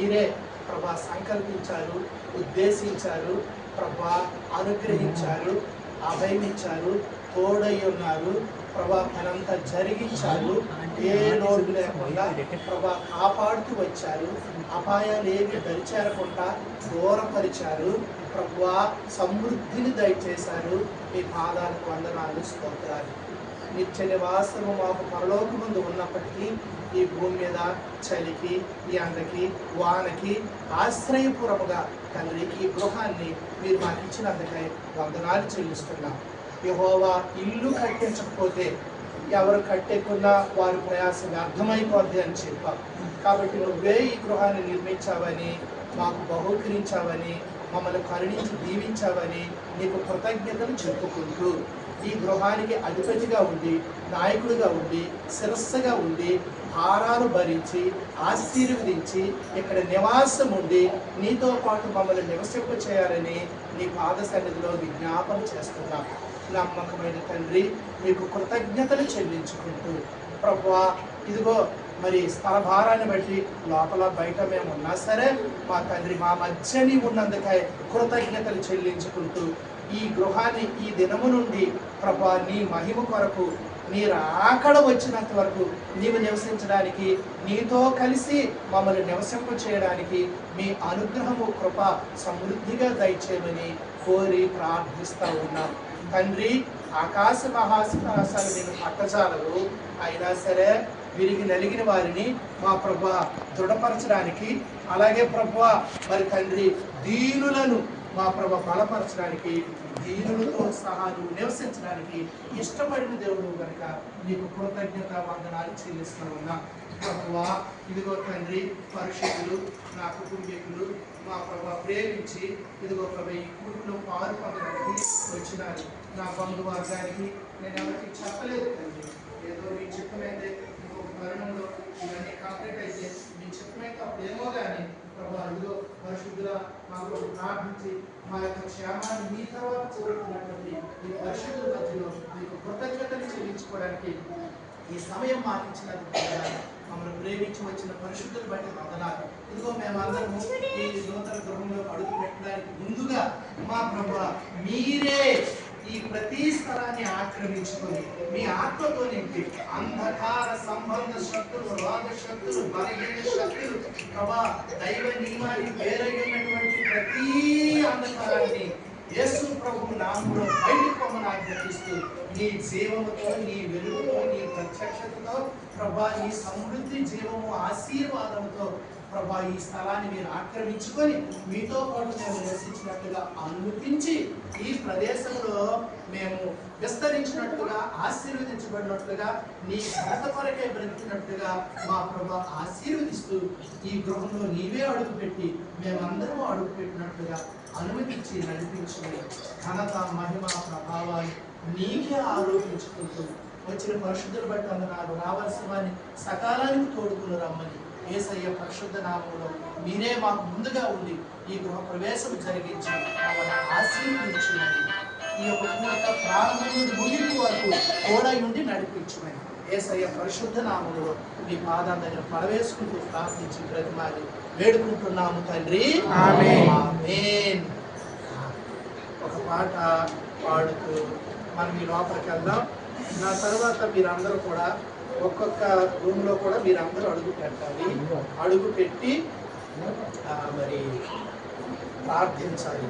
మీరే ప్రభా సంకల్పించారు ఉద్దేశించారు ప్రభా అనుగ్రహించారు అభయమించారు తోడై ఉన్నారు ప్రభా పనంతా జరిగించారు ఏ లోటు లేకుండా ప్రభా కాపాడుతూ వచ్చారు అపాయాలు ఏమి దరిచేరకుండా దూరపరిచారు ప్రభా సమృద్ధిని దయచేశారు మీ పాదాలకు వందనాలు స్తోత్రాలు. నిత్య నివాసము మాకు పరలోకముందు ఉన్నప్పటికీ ఈ భూమి మీద చలికి ఈ అందకి వానకి ఆశ్రయపూర్వముగా తండ్రి ఈ గృహాన్ని మీరు మాకు ఇచ్చినందుకై వందనాలు చెల్లిస్తున్నాం. యహోవా ఇల్లు కట్టించకపోతే ఎవరు కట్టేకున్నా వారి ప్రయాసం వ్యర్థమైపోద్ది అని చెప్పాం. కాబట్టి నువ్వే ఈ గృహాన్ని నిర్మించావని మాకు బహుకరించావని మమ్మల్ని కరుణించి దీవించావని నీకు కృతజ్ఞతలు చెప్పుకుంటూ ఈ గృహానికి అధిపతిగా ఉండి నాయకుడిగా ఉండి శిరస్సుగా ఉండి భారాలు భరించి ఆశీర్వదించి ఇక్కడ నివాసం ఉండి నీతో పాటు మమ్మల్ని నివసింప చేయాలని నీ పాద సన్నిధిలో విజ్ఞాపన చేస్తున్నాం. నమ్మకమైన తండ్రి మీకు కృతజ్ఞతలు చెల్లించుకుంటూ ప్రభువా ఇదిగో మరి స్థల భారాన్ని బట్టి లోపల బయట మేము ఉన్నా సరే మా తండ్రి మా మధ్యని ఉన్నందుకై కృతజ్ఞతలు చెల్లించుకుంటూ ఈ గృహాన్ని ఈ దినము నుండి ప్రభా నీ మహిమ కొరకు నీ రాకడ వచ్చినంత వరకు నీవు నివసించడానికి నీతో కలిసి మమ్మల్ని నివసింప చేయడానికి మీ అనుగ్రహము కృప సమృద్ధిగా దయచేయమని కోరి ప్రార్థిస్తూ ఉన్నాం. తండ్రి ఆకాశ మహాశిఖరాశాలు నేను పట్టజాలరు. అయినా సరే వీరికి నలిగిన వారిని మా ప్రభు దృఢపరచడానికి అలాగే ప్రభు మరి తండ్రి దీనులను మా ప్రభ బలపరచడానికి దీనులతో సహా నువ్వు నివసించడానికి ఇష్టపడిన దేవుడు కనుక నీకు కృతజ్ఞత వందనాలు చెల్లిస్తూ ఉన్నా ప్రభువా ఇదిగో తండ్రి పరిశుద్ధులు నా కుటుంబీకులు మా ప్రభా ప్రేమించి ఇదిగో ప్రభు ఈ కూటులో పాలు పొందడానికి వచ్చినారు. నా బంధు వర్గానికి నేను ఎవరికి చెప్పలేదు తండ్రి. ఏదో మీ చిత్తమైతే ఇంకొక తరుణంలో ఇవన్నీ కంప్లీట్ అయితే మీ అప్పుడు ఏమో కానీ ప్రభా ఇదిగో పరిశుద్ధుల మాకు ప్రార్థించి మా యొక్క క్షేమాన్ని మీ తర్వాత కోరుకున్నటువంటి ఈ పరిశుద్ధుల మధ్యలో మీకు కృతజ్ఞతలు చెల్లించుకోవడానికి ఈ సమయం మాకు ఇచ్చినందుకు మమ్మల్ని ప్రేమించి వచ్చిన పరిశుద్ధులు బట్టి వందనాలు. ఇదిగో మేమందరము ఈ నూతన గృహంలో అడుగు పెట్టడానికి ముందుగా మా ప్రభు మీరే ఈ ప్రతి స్థలాన్ని ఆక్రమించుకొని మీ ఆత్మతో నింపి అంధకార సంబంధ శక్తులు రోగ శక్తులు బలహీన శక్తులు ప్రభా దైవ నియమాన్ని వేరైనటువంటి ప్రతి అంధకారాన్ని యేసు ప్రభు నామంలో బయటికి ఆజ్ఞాపిస్తూ నీ జీవముతో నీ వెలుగుతో నీ ప్రత్యక్షతతో ప్రభా నీ సమృద్ధి జీవము ఆశీర్వాదంతో ప్రభా ఈ స్థలాన్ని మీరు ఆక్రమించుకొని మీతో పాటు మేము నివసించినట్టుగా అనుమతించి ఈ ప్రదేశంలో మేము విస్తరించినట్టుగా ఆశీర్వదించబడినట్టుగా నీ ఘనత కొరకే బ్రతికినట్టుగా మా ప్రభా ఆశీర్వదిస్తూ ఈ గృహంలో నీవే అడుగుపెట్టి మేమందరము అడుగుపెట్టినట్టుగా అనుమతించి నడిపించమని ఘనత మహిమ ప్రభావాలు నీకే ఆరోపించుకుంటూ వచ్చిన పరిశుద్ధులు బట్టి అందనాలు రావాల్సిన వారిని సకాలానికి తోడుకుని రమ్మని ఏసయ్య పరిశుద్ధ నామంలో మీరే మాకు ముందుగా ఉండి ఈ గృహ ప్రవేశం జరిగించి మమ్మల్ని ఆశీర్వదించమని ఈ యొక్క పూర్త ప్రారంభం నుండి ముగింపు వరకు తోడై ఉండి నడిపించమని ఏసయ్య పరిశుద్ధ నామంలో మీ పాదాల దగ్గర పడవేసుకుంటూ ప్రార్థించి బ్రతిమాలి వేడుకుంటున్నాము తండ్రి. ఒక పాట పాడుతూ మనం ఈ లోపలికి వెళ్దాం. నా తర్వాత మీరందరూ కూడా ఒక్కొక్క రూమ్లో కూడా మీరందరూ అడుగు పెట్టాలి. అడుగు పెట్టి మరి ప్రార్థించాలి.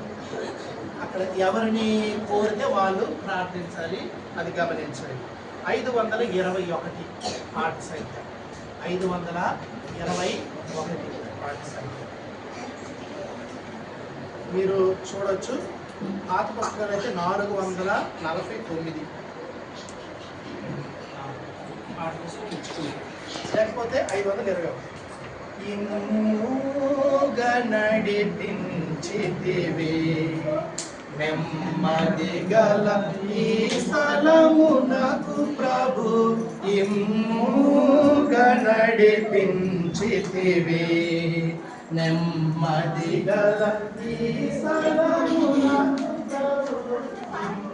అక్కడ ఎవరిని కోరితే వాళ్ళు ప్రార్థించాలి అది గమనించాలి. ఐదు వందల ఇరవై ఒకటి పాట సంఖ్య. ఐదు వందల ఇరవై ఒకటి పాట సంఖ్య. మీరు చూడొచ్చు. పాత పుస్తకాలు అయితే నాలుగు వందల నలభై తొమ్మిది. పాట పుస్తకం లేకపోతే ఐదు వందల ఇరవై ఒకటి. ఇమ్ముగా నడిపించితివి నెమ్మది గల ఈ స్థలమునకు ప్రభు. ఇమ్ముగా నడిపించితివి నెమ్మది గల ఈ స్థలమునకు ప్రభు.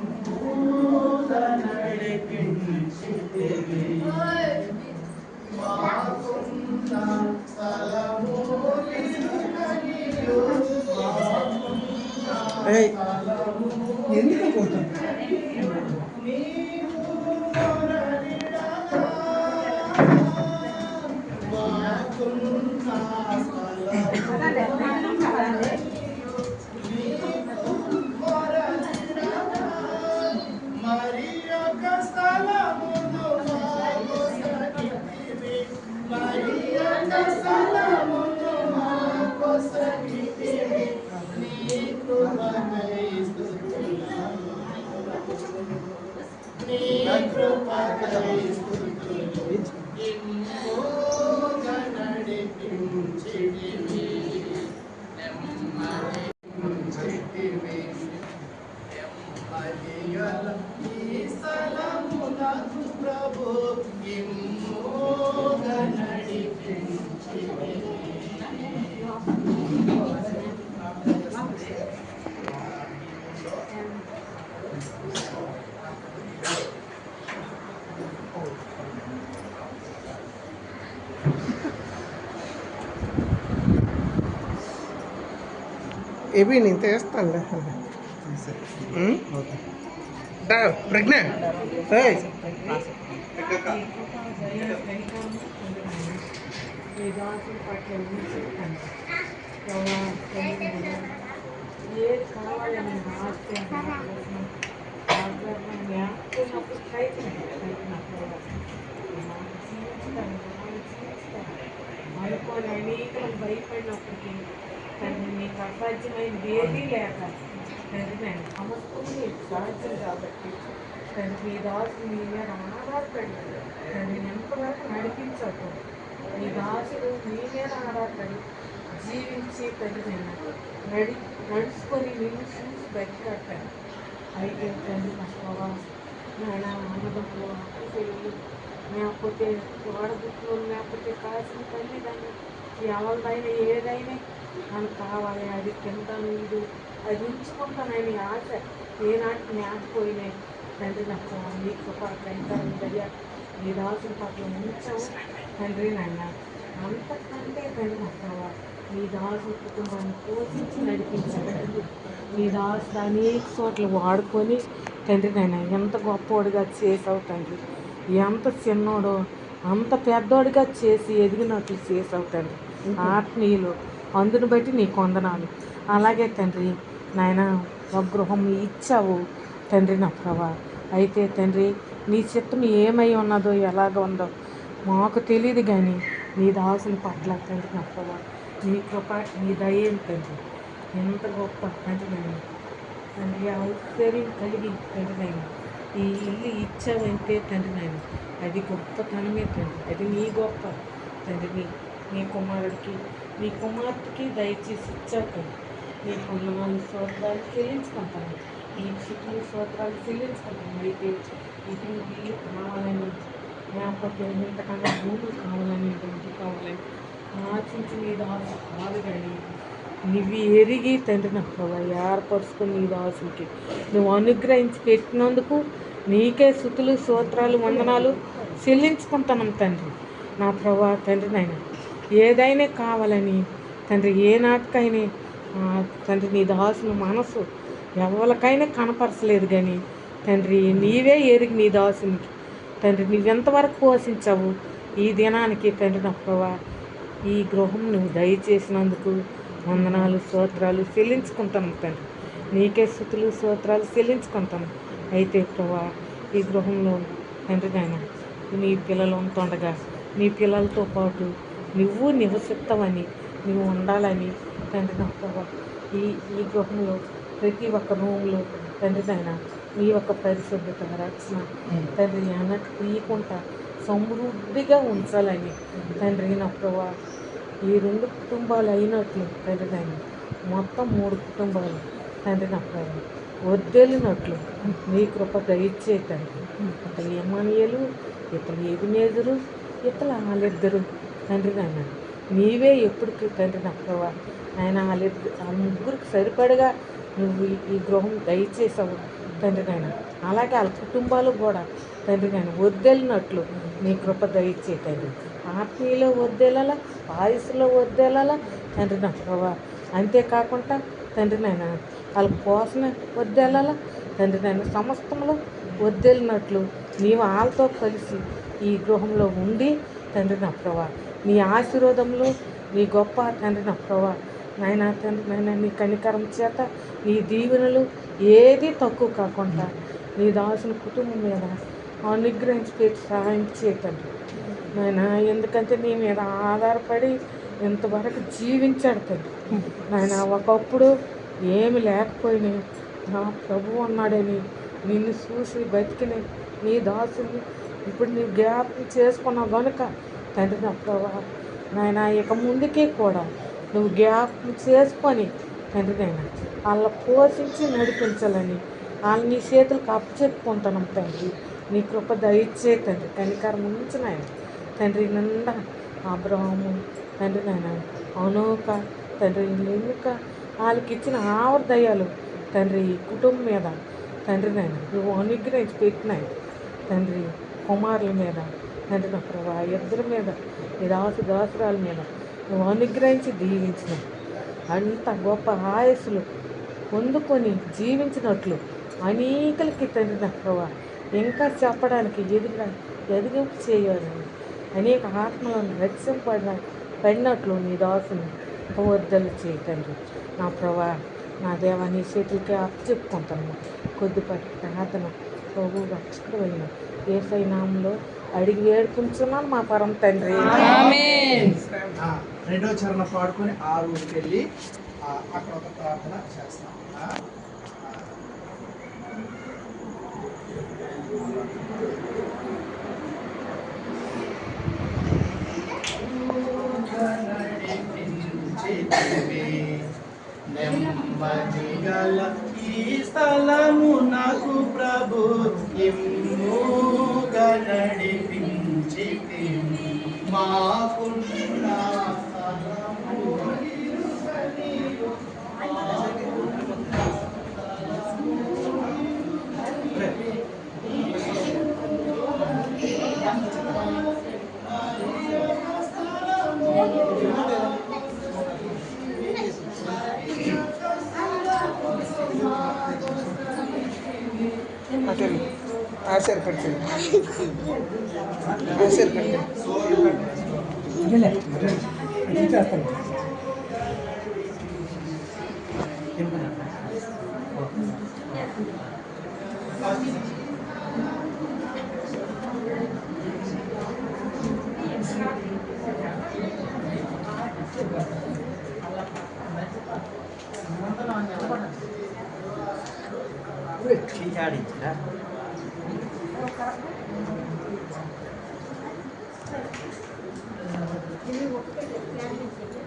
down. Minha ఏబి నేను తెస్తాను ప్రజ్ఞ. ఏయ్, ఏది కావాలని అనుకోని అనేకలు భయపడినప్పటికీ తండ్రి మీకు అసాధ్యమైనది ఏదీ లేక తండ్రి నేను సమస్తం మీకు సాధ్యం కాబట్టి తండ్రి మీ దాసు మీ మీద ఆధారపడి తండ్రి ఎంతవరకు నడిపించకు. మీ దాసుడు మీ మీద ఆధారపడి జీవించి తండ్రి నేను నడి నడుచుకొని నేను చూసి బతికట్టాను అయితే తండ్రి కష్టవా నాయన అన్నదమ్ములు అక్కలు లేకపోతే వాడబుట్లు లేకపోతే కాసిన తల్లి దాన్ని ఎవరిదైనా ఏదైనా మనకు కావాలి అది తింటాను ఇది అది ఉంచుకుంటానని ఆశ ఏనాటి జ్ఞాపకపోయినాయి తండ్రి నాకు నీ కృప కైంకరం దయ్యా నీ దాసుల పట్ల ఉంచాము తండ్రి నాయన అంతకంటే తండ్రి నాకు నీ దాసు కుటుంబాన్ని పోషించి నడిపించాడు నీ దాసు అనేక చోట్ల వాడుకొని తండ్రి నాయన ఎంత గొప్పవాడిగా చేసావు తండ్రి. ఎంత చిన్నోడో అంత పెద్దోడిగా చేసి ఎదిగినట్లు చేసావు తండ్రి. ఆత్మీయులు అందుని బట్టి నీ కొందనాలు. అలాగే తండ్రి నాయన ఒక గృహం ఇచ్చావు తండ్రి నా ప్రభా. అయితే తండ్రి నీ చిత్తం ఏమై ఉన్నదో ఎలాగ ఉందో మాకు తెలియదు కానీ నీ దాసుని పట్ల తండ్రి నా ప్రభా నీ కృప నీ దయేం తండ్రి. ఎంత గొప్ప తండ్రి నేను తండ్రి ఔశ్వర్యం కలిగి తండ్రి నేను ఈ ఇల్లు ఇచ్చావంటే తండ్రి నేను అది గొప్పతనమే తండ్రి. అది నీ గొప్ప తండ్రి నీ కుమారుడికి నీ కుమార్తెకి దయచేసి ఇచ్చాక నీ పుణ్యమాలు స్తోత్రాలు చెల్లించుకుంటాను నీ స్థితులు స్తోత్రాలు చెల్లించుకుంటాను అయితే ఇది వీళ్ళు కావాలని లేకపోతే ఇంతకన్నా భూములు కావాలని ఇంటి కావాలని ఆశించి నీ దాసు కాదు కానీ నువ్వు ఎరిగి తండ్రి నా ప్రభా ఏర్పరుచుకుని నీ దాసుకి నువ్వు అనుగ్రహించి పెట్టినందుకు నీకే శుతులు సూత్రాలు వందనాలు చెల్లించుకుంటాను తండ్రి. నా ప్రభా తండ్రి నాయన ఏదైనా కావాలని తండ్రి ఏ నాటికైనా తండ్రి నీ దాసుల మనసు ఎవరికైనా కనపరచలేదు కానీ తండ్రి నీవే ఎరిగి నీ దాసునికి. తండ్రి నువ్వెంతవరకు పోషించావు ఈ దినానికి తండ్రి నప్పవా ఈ గృహం నువ్వు దయచేసినందుకు వందనాలు స్తోత్రాలు చెల్లించుకుంటాను తండ్రి. నీకే స్థుతులు స్తోత్రాలు చెల్లించుకుంటాను. అయితే ప్రభా ఈ గృహంలో తండ్రి నాయన నీ పిల్లలు ఉంటుండగా నీ పిల్లలతో పాటు నువ్వు నివసిస్తావని నువ్వు ఉండాలని తండ్రి నా ప్రభా. ఈ ఈ గృహంలో ప్రతి ఒక్క రూమ్లో తండ్రి నాయన నీ యొక్క పరిశుభ్రత రక్షణ తండ్రి అన్నట్టు తీయకుండా సమృద్ధిగా ఉంచాలని తండ్రి నా ప్రభా. ఈ రెండు కుటుంబాలు అయినట్లు తండ్రి నాయన మొత్తం మూడు కుటుంబాలు తండ్రి నా ప్రభా. వద్దెలినట్లు నీ కృప దయచే తండ్రి. ఇతలు ఏమానియలు ఇతలు ఏబినేదురు ఇతలు వాళ్ళిద్దరు తండ్రి నాయన నీవే ఎప్పుడు తండ్రి నా ప్రభా. ఆయన వాళ్ళిద్దరు ఆ ముగ్గురికి సరిపడగా నువ్వు ఈ- గృహం దయచేసావు తండ్రి నాయన. అలాగే వాళ్ళ కుటుంబాలు కూడా తండ్రి నాయన వద్దెలినట్లు నీ కృప దయచే తండ్రి. ఆత్మీయలో వద్దెలాల ఆయుస్సులో వద్దెలాల తండ్రి నా ప్రభా అంతేకాకుండా తండ్రి నాయన వాళ్ళ పోషణ వద్దెళ్ళాలా? తండ్రి నాయన సమస్తములో వద్దెళ్ళినట్లు నీవు వాళ్ళతో కలిసి ఈ గృహంలో ఉండి తండ్రి నా ప్రభా నీ ఆశీర్వాదంలో నీ గొప్ప తండ్రి నా ప్రభా. నాయన తండ్రి నాయన నీ కనికరం చేత నీ దీవెనలు ఏది తక్కువ కాకుండా నీ దాసుని కుటుంబం మీద అనుగ్రహించి పెట్టి సహాయం చేయతండి నాయన ఎందుకంటే నీ మీద ఆధారపడి ఇంతవరకు జీవించాడు తండ్రి. నాయన ఒకప్పుడు ఏమి లేకపోయినా నా ప్రభు అన్నాడని నిన్ను చూసి బతికిన నీ దాసుని ఇప్పుడు నీ జ్ఞాపకం చేసుకున్నావు కనుక తండ్రి నా ప్రభా నాయన ఇక ముందుకే కూడా నువ్వు గ్యాప్ చేసుకొని తండ్రి నాయన వాళ్ళ పోషించి నడిపించాలని వాళ్ళని నీ చేతులకు అప్పచెప్పుకుంటున్నాం తండ్రి. నీ కృప దయచే తండ్రి కనికారం నుంచి నాయన. తండ్రి నిండా అబ్రహము తండ్రి నాయన అనోక తండ్రి ఎన్నుక వాళ్ళకి ఇచ్చిన ఆవర్దయాలు తండ్రి ఈ కుటుంబం మీద తండ్రి నాయన నువ్వు అనుగ్రహించి పెట్టినాయి. తండ్రి కుమారుల మీద నన్ను నా ప్రభా ఇద్దరి మీద ఈ దాసు దాసురాల మీద నువ్వు అనుగ్రహించి దీవించిన అంత గొప్ప ఆయుస్సులు పొందుకొని జీవించినట్లు అనేకలకి తండ్రి నా ప్రభా ఇంకా చెప్పడానికి ఎదుగు ఎదిగింపు చేయాలని అనేక ఆత్మలను రక్షింపడ పడినట్లు నీ దాసుని వద్దలు చేయటండి నా ప్రభా నా దేవా నీ చేతులకి అప్పచెప్పుకుంటాను కొద్దిపాటి ప్రార్థన ప్రభు రక్షకుడు అయిన ఏసైనాంలో అడిగి వేడుకుంటున్నాను మా పరం తండ్రి. రెండో చరణ పాడుకొని ఆ ఊరికి వెళ్ళి ఆ, అక్కడ ఒక ప్రార్థన చేస్తాం. Gracias. Acércate. Acércate. Acércate.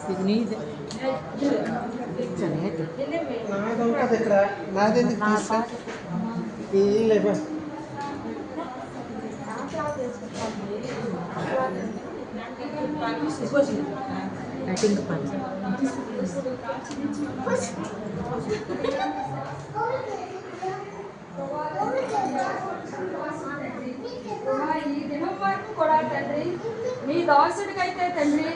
అటు ఆశీర్ కట్టింది ఆశీర్ కట్టింది ఇది నీది నాది ఉంటుంది ఇక్కడ నాది ఎందుకు నా తీస్తా? పాట ఈ లేవా కటింగ్ పని ప్రభా, ఈ దినం వరకు కూడా తండ్రి మీ దాసుడికైతే తండ్రి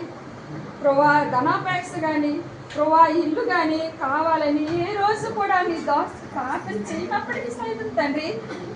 ప్రభా ధనాపేక్ష కానీ ప్రభా ఇల్లు కానీ కావాలని ఏ రోజు కూడా నీ దాస్ ప్రార్థన చేయనప్పటికీ సైతం తండ్రి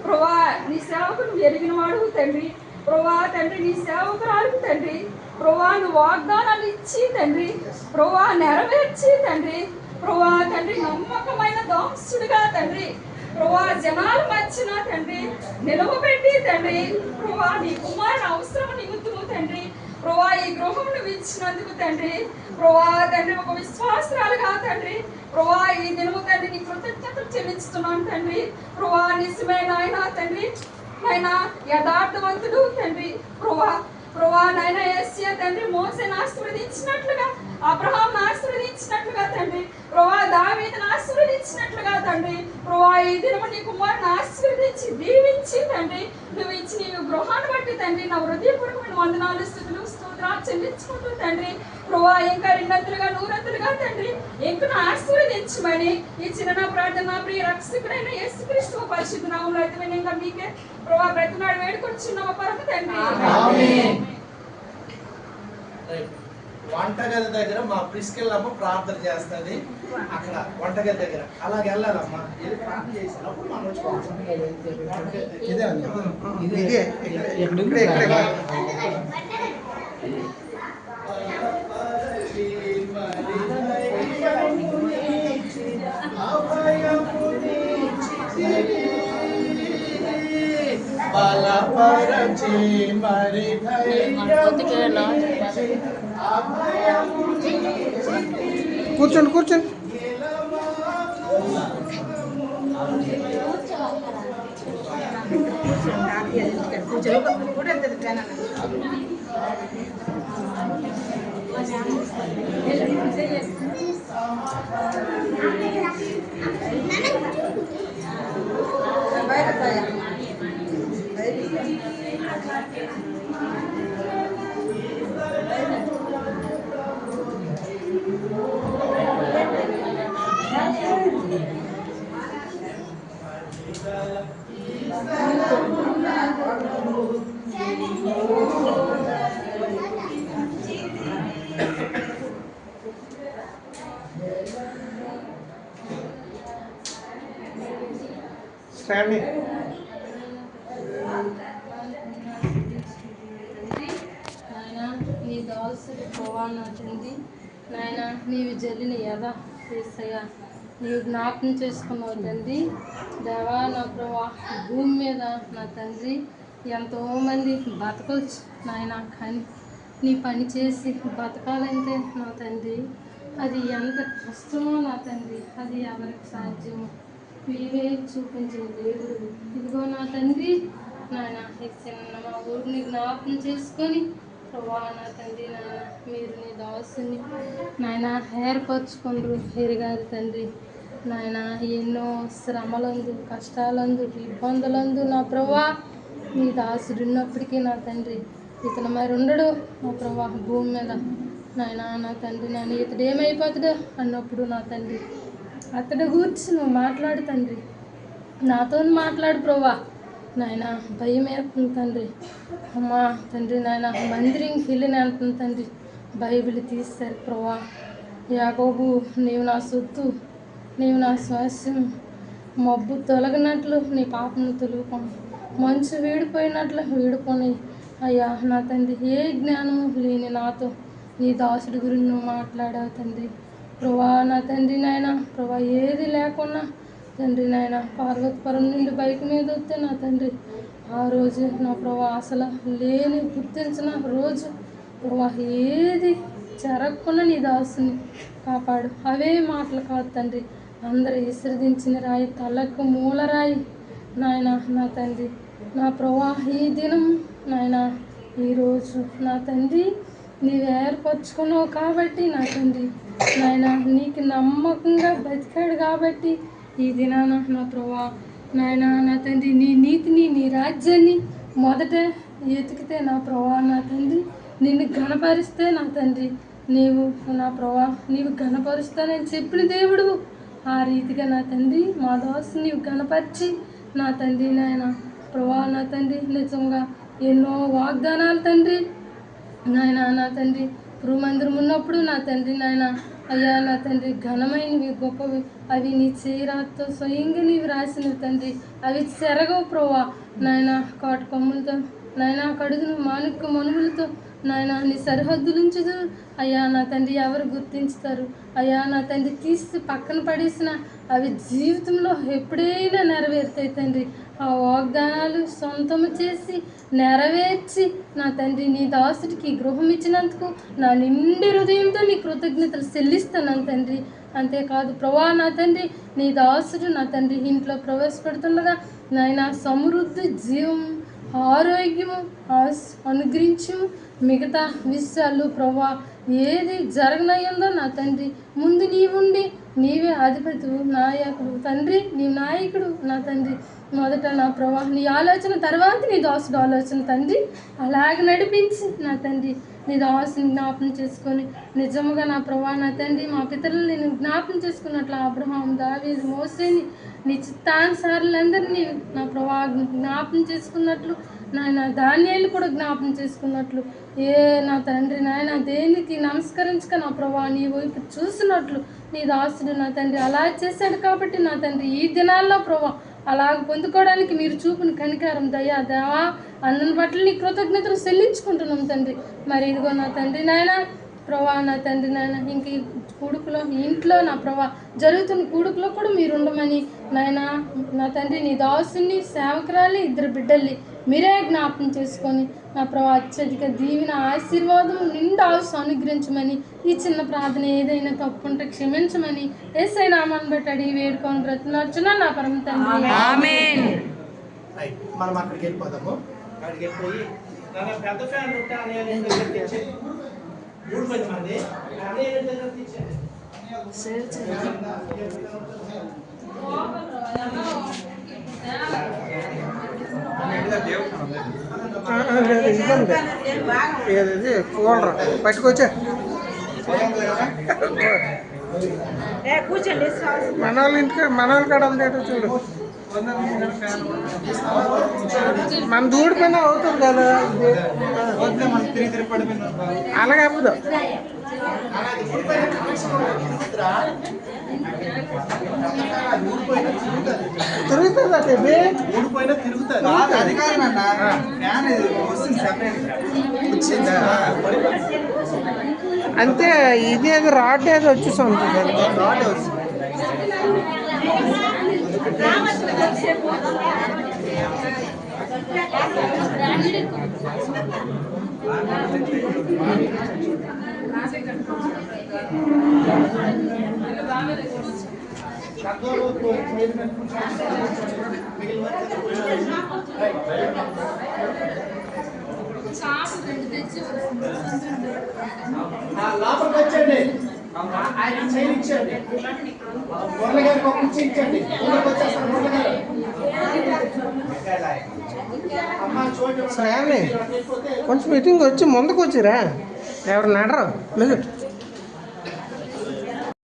ప్రభా నీ సేవకును ఎరిగిన వాడు తండ్రి ప్రభా తండ్రి నీ సేవకురాలు తండ్రి ప్రభా నువ్వు వాగ్దానాలు ఇచ్చి తండ్రి ప్రభా నెరవేర్చి తండ్రి ప్రభా తండ్రి నమ్మకమైన దాసుడుగా తండ్రి ప్రభా జనాల మధ్యన తండ్రి నిలవబెట్టి తండ్రి ప్రభా నీ కుమారుని అవసరం నిమిత్తము తండ్రి ప్రభా ఈ గృహం నువ్వు ఇచ్చినందుకు తండ్రి. ప్రభా తండ్రి ఒక విశ్వాసరాలుగా తండ్రి. ప్రభా ఈ దినము తండ్రి నీ కృతజ్ఞతలు చెల్లించుతున్నాను తండ్రి. ప్రభా నిజమే నాయన తండ్రి. నాయన యథార్థవంతుడు తండ్రి. ప్రభా ప్రభా నాయన ఏసియా తండ్రి మోసని ఆశీర్వదించినట్లుగా అబ్రహాం ఆశీర్వదించినట్లుగా తండ్రి. ప్రభా దావీదును ఆశీర్వదించినట్లుగా తండ్రి. ప్రభా ఈ దినము నీ కుమారుని ఆశీర్వదించి దీవించి తండ్రి. నువ్వు ఇచ్చి నీ గృహాన్ని బట్టి తండ్రి నా హృదయపూర్వకమైన వందనాలు స్థితులు స్తోత్రాలు చెల్లించుకుంటూ తండ్రి. ప్రభా ఇంకా రెండంతులుగా నూరంతులుగా తండ్రి. ఇంకా ఆశీర్వదించమని ఈ చిన్న ప్రార్థన ప్రియ రక్షకుడైన యేసుక్రీస్తు పరిశుద్ధ నామంలో అయితే వినయంగా మీకే ప్రభా ప్రతినాడు వేడుకొచ్చున్నాము పరమ తండ్రి. వంటగది దగ్గర మా ప్రిస్కెళ్ళమ్మ ప్రార్థన చేస్తుంది. అక్కడ వంటగది దగ్గర. అలాగే వెళ్ళాలమ్మా. వెళ్ళి ప్రార్థన చేసి అప్పుడు మనం వచ్చి. ఇదే ఇదే. బలపరచి మరి కూర్చోండి కూర్చోండి Thank you. జ్ఞాపకం చేసుకున్నావు తండ్రి దేవా నా ప్రభా భూమి మీద నా తండ్రి ఎంతోమంది బతకొచ్చు నాయన కానీ నీ పని చేసి బతకాలంటే నా తండ్రి అది ఎంత కష్టమో నా తండ్రి అది ఎవరికి సాధ్యమో నీవే చూపించిన దేవుడు. ఇదిగో నా తండ్రి నాయన చిన్న మా ఊరిని జ్ఞాపకం చేసుకొని ప్రభా నా తండ్రి నాయన మీరు నీ దాసుని నాయన ఏర్పరచుకుండ్రు. ఎరిగారు తండ్రి నాయన ఎన్నో శ్రమలందు కష్టాలందు ఇబ్బందులందు నా ప్రభా నీ దాసుడు ఉన్నప్పటికీ నా తండ్రి ఇతను మరి ఉండడు నా ప్రభా భూమి మీద నాయన నా తండ్రి నాయన ఇతడు ఏమైపోతాడు అన్నప్పుడు నా తండ్రి. అతడు గూర్చి నువ్వు మాట్లాడు తండ్రి. నాతో మాట్లాడు ప్రభా నాయన భయం వేస్తుంది తండ్రి. అమ్మా తండ్రి నాయన మందిరం వెళ్ళిన అంటుంది తండ్రి. బైబిల్ తీస్తారు ప్రభా యాకోబు నీవు నా సొత్తు. నీవు నా స్వాస్యం మబ్బు తొలగినట్లు నీ పాపను తొలుగుకొని. మంచు వీడిపోయినట్లు వీడుకొని అయ్యా నా తండ్రి ఏ జ్ఞానము లేని నాతో నీ దాసుడి గురించి నువ్వు మాట్లాడావు తండ్రి. ప్రభా నా తండ్రి నాయన ప్రభా ఏది లేకున్నా తండ్రి నాయన పార్వతపురం నుండి బైక్ మీద వస్తే నా తండ్రి ఆ రోజు నా ప్రభా అసలు లేని గుర్తించిన రోజు ప్రభా ఏది జరగకుండా నీ దాసుని కాపాడు. అవే మాటలు కాదు తండ్రి. అందరూ విసర్జించిన రాయి తలకు మూలరాయి నాయన నా తండ్రి నా ప్రవాహ ఈ దినం నాయన ఈరోజు నా తండ్రి నీవు ఏర్పరచుకున్నావు కాబట్టి నా తండ్రి. నాయన నీకు నమ్మకంగా బతికాడు కాబట్టి ఈ దినాన నా ప్రభా నాయన నా తండ్రి నీ నీతిని నీ రాజ్యాన్ని మొదట ఎతికితే నా ప్రభా నా తండ్రి. నిన్ను ఘనపరిస్తే నా తండ్రి. నీవు నా ప్రభా నీవు ఘనపరుస్తానని చెప్పిన దేవుడు ఆ రీతిగా నా తండ్రి మా దోశ నీవు నా తండ్రి నాయన ప్రభా నా తండ్రి నిజంగా ఎన్నో వాగ్దానాలు తండ్రి నాయన నా తండ్రి మందిరం ఉన్నప్పుడు నా తండ్రి నాయన అయ్యా నా తండ్రి ఘనమైనవి గొప్పవి అవి నీ చీరాతో స్వయంగా నీవు రాసినవి తండ్రి అవి చెరగవు ప్రోవా నాయన కాటు కొమ్ములతో నాయన కడుగును మానుక మనుగులతో నాయన నీ సరిహద్దులుంచదు అయ్యా నా తండ్రి ఎవరు గుర్తించుతారు? అయ్యా నా తండ్రి తీసి పక్కన పడేసిన అవి జీవితంలో ఎప్పుడైనా నెరవేరుతాయి తండ్రి. ఆ వాగ్దానాలు సొంతము చేసి నెరవేర్చి నా తండ్రి నీ దాసుడికి గృహం ఇచ్చినందుకు నా నిండి హృదయంతో నీ కృతజ్ఞతలు చెల్లిస్తున్నాను తండ్రి. అంతేకాదు ప్రభా నా తండ్రి నీ దాసుడు నా తండ్రి ఇంట్లో ప్రవేశపెడుతుండగా నాయన సమృద్ధి జీవం ఆరోగ్యము ఆస్ మిగతా విషయాలు ప్రభా ఏది జరగనయ్యిందో నా తండ్రి. ముందు నీవుండి నీవే అధిపతివు నాయకుడు. తండ్రి నీ నాయకుడు నా తండ్రి. మొదట నా ప్రభా నీ ఆలోచన తర్వాత నీ దాసుడు ఆలోచన తండ్రి. అలాగ నడిపించి నా తండ్రి. నీ దాసుని జ్ఞాపనం చేసుకొని నిజముగా నా ప్రభా నా తండ్రి మా పితరులు నేను జ్ఞాపనం చేసుకున్నట్లు అబ్రహాం దావీదు మోసేని నీ నా ప్రభా జ్ఞాపం చేసుకున్నట్లు నాయన ధాన్యాలు కూడా జ్ఞాపం చేసుకున్నట్లు ఏ నా తండ్రి నాయన దేనికి నమస్కరించక నా ప్రభా నీ వైపు చూసినట్లు నీ దాసుడు నా తండ్రి అలా చేశాడు కాబట్టి నా తండ్రి ఈ దినాల్లో ప్రభా అలాగ పొందుకోవడానికి మీరు చూపిన కనికారం దయా దేవా అందరి పట్ల నీ కృతజ్ఞతలు చెల్లించుకుంటున్నాం తండ్రి. మరి ఇదిగో నా తండ్రి నాయన ప్రభా నా తండ్రి నాయన ఇంక కూడుకులో ఇంట్లో నా ప్రభా జరుగుతున్న కూడుకులో కూడా మీరు ఉండమని నాయన నా తండ్రి నీ దాసుని సేవకురాలి ఇద్దరు బిడ్డల్ని మీరే జ్ఞాపకం చేసుకొని నా ప్రభా అత్యధిక దీవిన ఆశీర్వాదం నిండు అనుగ్రహించమని ఈ చిన్న ప్రార్థన ఏదైనా తప్పు ఉంటే క్షమించమని ఏసై నామాన్ని బట్టి అడిగి వేడుకొని బ్రతినొచ్చున నా పరమ తండ్రి. రైట్ మనం అక్కడికి వెళ్ళిపోదాము. అక్కడికి వెళ్ళిపోయి పెద్ద ఫ్యాన్ ఉంటే మూడు మంది ఏది కూలర్ పట్టుకొచ్చా మన వాళ్ళ ఇంటికి మన వాళ్ళ కాడ ఉందేటో చూడు. మన దూడి పైన అవుతుంది కదా. ఇది. అలాగే అది తిరుగుతుంది ఊడిపోయినా తిరుగుతుంది. అది ఫ్యాన్ వస్తుంది సెపరేట్ వచ్చిందా అంతే ఇది ఏదో రాడ్ ఏదో వచ్చేసి ఉంటుంది. రాడ్ లోపలికి వచ్చండి ఆయన చైన్ ఇచ్చండి మురళి ఇచ్చండి వచ్చేస్తారు మురళి గారు కొంచెం మీటింగ్ వచ్చి ముందుకు వచ్చిరా. ఎవరు నడరు. లేదు